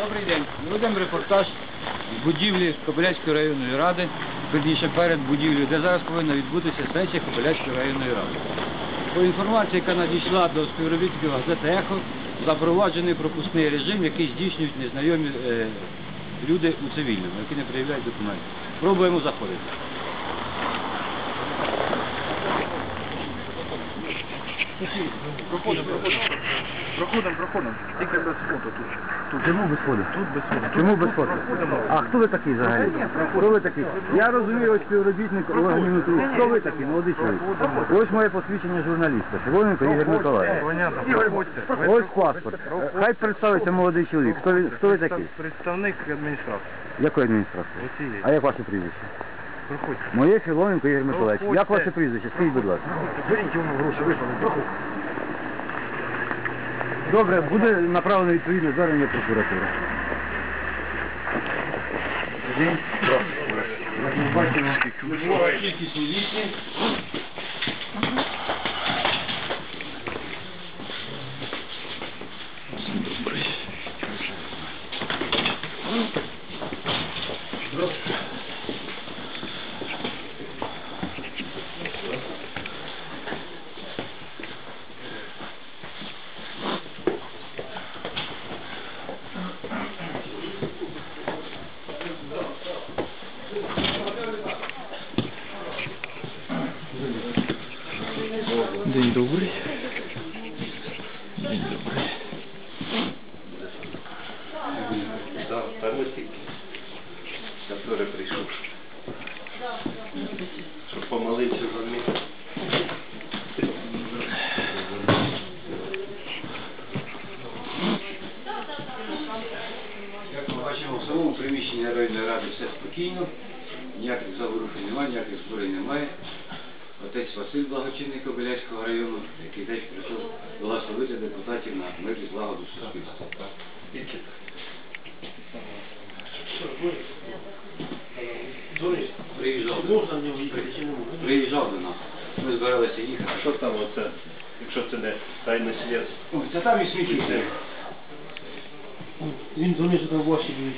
Добрий день. Ведемо репортаж будівлі Кобиляцької районної ради, верніше перед будівлею, де зараз повинна відбутися сесія Кобиляцької районної ради. По інформації, яка надійшла до співробітників газети «Ехо», запроваджений пропускний режим, який здійснюють незнайомі е, люди у цивільному, які не проявляють документи. Пробуємо заходити. Проходимо, проходимо. Проходимо, проходимо. Тільки без фото тут. Тут. Чому без фото? Тут без фото. Чому без фото? А хто ви такий взагалі? Хто ви такий? Я розумію, ось співробітник органів внутрі. Хто ви такий, молодий чоловік? Ось моє посвідчення журналіста. Червоненко Ігор Миколаївич. Ось паспорт. Хай представиться молодий чоловік. Хто ви, хто ви такий? Представник адміністрації. Якої адміністрації? А як ваше прізвище? Проходьте. Моє Філоненко Ігор Миколаївич. Як ваше прізвище? Скажіть, будь ласка. Беріть йому гроші, виходимо. Добре, буде направлено відповідне звернення прокуратури. День. Бачимо, Кількість День добрий. День добрий. Да, Тарасик, который пришел, чтобы помолиться за меня. Як ми бачимо, в самому приміщенні районної ради все спокійно, ніяких заворушень немає, ніяких зборів немає. Отець Василь Благочинний Кобиляцького району, який теж прийшов благословити депутатів на мир і злагоду суспільства. Приїжджав до нас. Приїжджав до нас. Ми збиралися їхати. А що там оце, якщо це не тайне слідство? Це там і сміхи. Він дзвонив, що там ваші були.